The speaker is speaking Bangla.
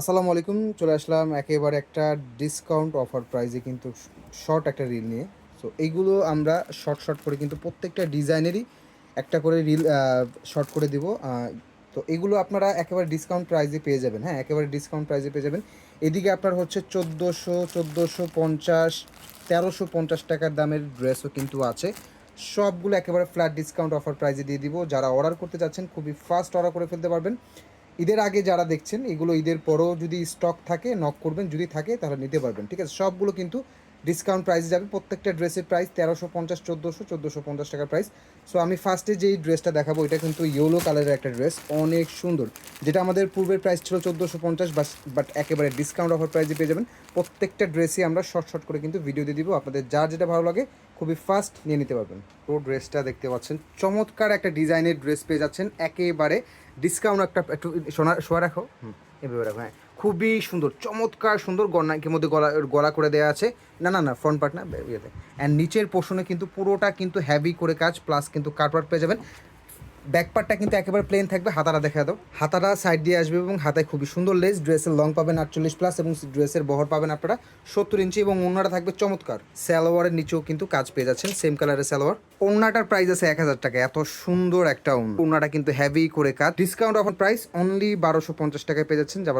আসসালামু আলাইকুম, চলে আসলাম একেবারে একটা ডিসকাউন্ট অফার প্রাইজে কিন্তু শর্ট একটা রিল নিয়ে। সো এইগুলো আমরা শর্ট শর্ট করে কিন্তু প্রত্যেকটা ডিজাইনেরই একটা করে রিল শর্ট করে দিব। তো এগুলো আপনারা একেবারে ডিসকাউন্ট প্রাইজে পেয়ে যাবেন হ্যাঁ একেবারে ডিসকাউন্ট প্রাইজে পেয়ে যাবেন। এদিকে আপনার হচ্ছে চোদ্দোশো চোদ্দোশো পঞ্চাশ, তেরোশো পঞ্চাশ টাকার দামের ড্রেসও কিন্তু আছে। সবগুলো একেবারে ফ্ল্যাট ডিসকাউন্ট অফার প্রাইজে দিয়ে দিব। যারা অর্ডার করতে চাচ্ছেন খুবই ফাস্ট অর্ডার করে ফেলতে পারবেন। ঈদের আগে যারা দেখছেন, এগুলো ঈদের পরও যদি স্টক থাকে নক করবেন, যদি থাকে তাহলে নিতে পারবেন, ঠিক আছে? সবগুলো কিন্তু ডিসকাউন্ট প্রাইস যাবে, প্রত্যেকটা ড্রেসের প্রাইস তেরোশো পঞ্চাশ, চোদ্দোশো চোদ্দোশো পঞ্চাশ টাকার প্রাইস সো আমি ফার্স্টে যেই ড্রেসটা দেখাবো, এটা কিন্তু ইয়েলো কালারের একটা ড্রেস অনেক সুন্দর। যেটা আমাদের পূর্বের প্রাইস ছিল চোদ্দোশো পঞ্চাশ বাট একেবারে ডিসকাউন্ট অফার প্রাইসে পেয়ে যাবেন। প্রত্যেকটা ড্রেসই আমরা শর্ট শর্ট করে কিন্তু ভিডিও দিয়ে দিব। আপনাদের যার যেটা ভালো লাগে, খুবই ফাস্ট নিয়ে নিতে পারবেন। পুরো ড্রেসটা দেখতে পাচ্ছেন। চমৎকার একটা ডিজাইনের ড্রেস পেয়ে যাচ্ছেন। একেবারে ডিসকাউন্ট একটা সোনা শোয়া রাখো। এভাবে রাখো হ্যাঁ। খুবই সুন্দর, চমৎকার সুন্দর গনাকের মধ্যে গলা গলা করে দেওয়া আছে। না না না ফ্রন্ট পার্ট না ইয়েতে। অ্যান্ড নিচের পোর্শনে কিন্তু পুরোটা কিন্তু হ্যাভি করে কাজ প্লাস কিন্তু কাটওয়ার্ক পেয়ে যাবেন। ব্যাক পার্টটা কিন্তু একেবারে প্লেন থাকবে হাতাটা দেখা দাও। হাতাটা সাইড দিয়ে আসবে এবং হাতায় খুবই সুন্দর লেস ড্রেসের লং পাবেন আটচল্লিশ প্লাস এবং ড্রেসের বহর পাবেন আপনারা সত্তর ইঞ্চি এবং ওনাটা থাকবে চমৎকার। সালোয়ারের নিচেও কিন্তু কাজ পেয়ে যাচ্ছেন সেম কালারের সালোয়ার। ওনাটার প্রাইস আছে এক হাজার টাকা, এত সুন্দর একটা ওনা ওনাটা কিন্তু হ্যাভি করে কাজ। ডিসকাউন্ট অফার প্রাইস অনলি বারোশো পঞ্চাশ টাকায় পেয়ে যাচ্ছেন যাবার